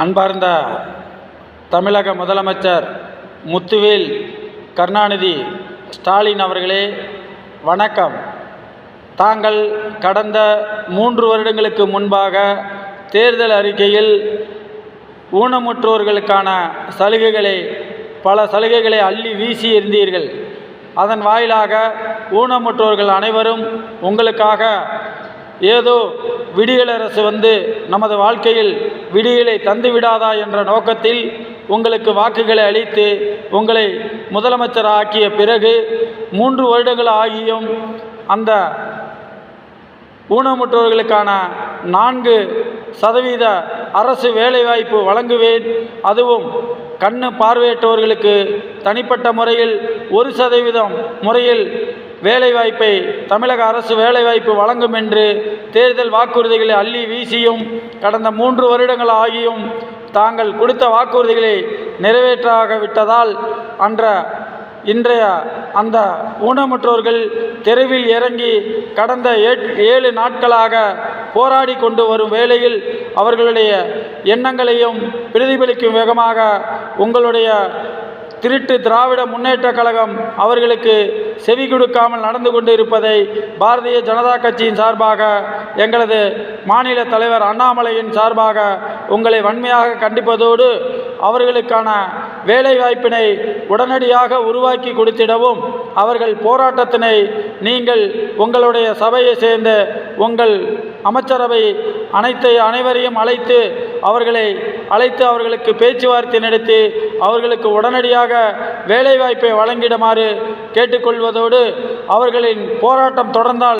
அன்பார்ந்த தமிழக முதலமைச்சர் முத்துவேல் கருணாநிதி ஸ்டாலின் அவர்களே வணக்கம். தாங்கள் கடந்த மூன்று வருடங்களுக்கு முன்பாக தேர்தல் அறிக்கையில் ஊனமுற்றோர்களுக்கான சலுகைகளை பல சலுகைகளை அள்ளி வீசி இருந்தீர்கள். அதன் வாயிலாக ஊனமுற்றோர்கள் அனைவரும் உங்களுக்காக ஏதோ விடியலரசு வந்து நமது வாழ்க்கையில் விடியலை தந்துவிடாதா என்ற நோக்கத்தில் உங்களுக்கு வாக்குகளை அளித்து உங்களை முதலமைச்சர் ஆக்கிய பிறகு மூன்று வருடங்கள் ஆகியும் அந்த ஊனமுற்றோர்களுக்கான நான்கு சதவீத அரசு வேலைவாய்ப்பு வழங்குவேன். அதுவும் கண்ணு பார்வையற்றவர்களுக்கு தனிப்பட்ட முறையில் ஒரு சதவீதம் முறையில் வேலைவாய்ப்பை தமிழக அரசு வேலைவாய்ப்பு வழங்கும் என்று தேர்தல் வாக்குறுதிகளை அள்ளி வீசியும் கடந்த மூன்று வருடங்கள் ஆகியும் தாங்கள் கொடுத்த வாக்குறுதிகளை நிறைவேற்றாக விட்டதால் அன்ற இன்றைய அந்த ஊனமுற்றோர்கள் தெருவில் இறங்கி கடந்த ஏழு நாட்களாக போராடி கொண்டு வரும் வேளையில் அவர்களுடைய எண்ணங்களையும் பிரதிபலிக்கும் வேகமாக உங்களுடைய திருட்டு திராவிட முன்னேற்ற கழகம் அவர்களுக்கு செவி கொடுக்காமல் நடந்து கொண்டு இருப்பதை பாரதிய ஜனதா கட்சியின் சார்பாக எங்களது மாநில தலைவர் அண்ணாமலையின் சார்பாக உங்களை வன்மையாக கண்டிப்பதோடு அவர்களுக்கான வேலைவாய்ப்பினை உடனடியாக உருவாக்கி கொடுத்திடவும் அவர்கள் போராட்டத்தினை நீங்கள் உங்களுடைய சபையை சேர்ந்த உங்கள் அமைச்சரவை அனைத்து அனைவரையும் அழைத்து அவர்களை அழைத்து அவர்களுக்கு பேச்சுவார்த்தை நடத்தி அவர்களுக்கு உடனடியாக வேலைவாய்ப்பை வழங்கிடுமாறு கேட்டுக்கொள்வதோடு அவர்களின் போராட்டம் தொடர்ந்தால்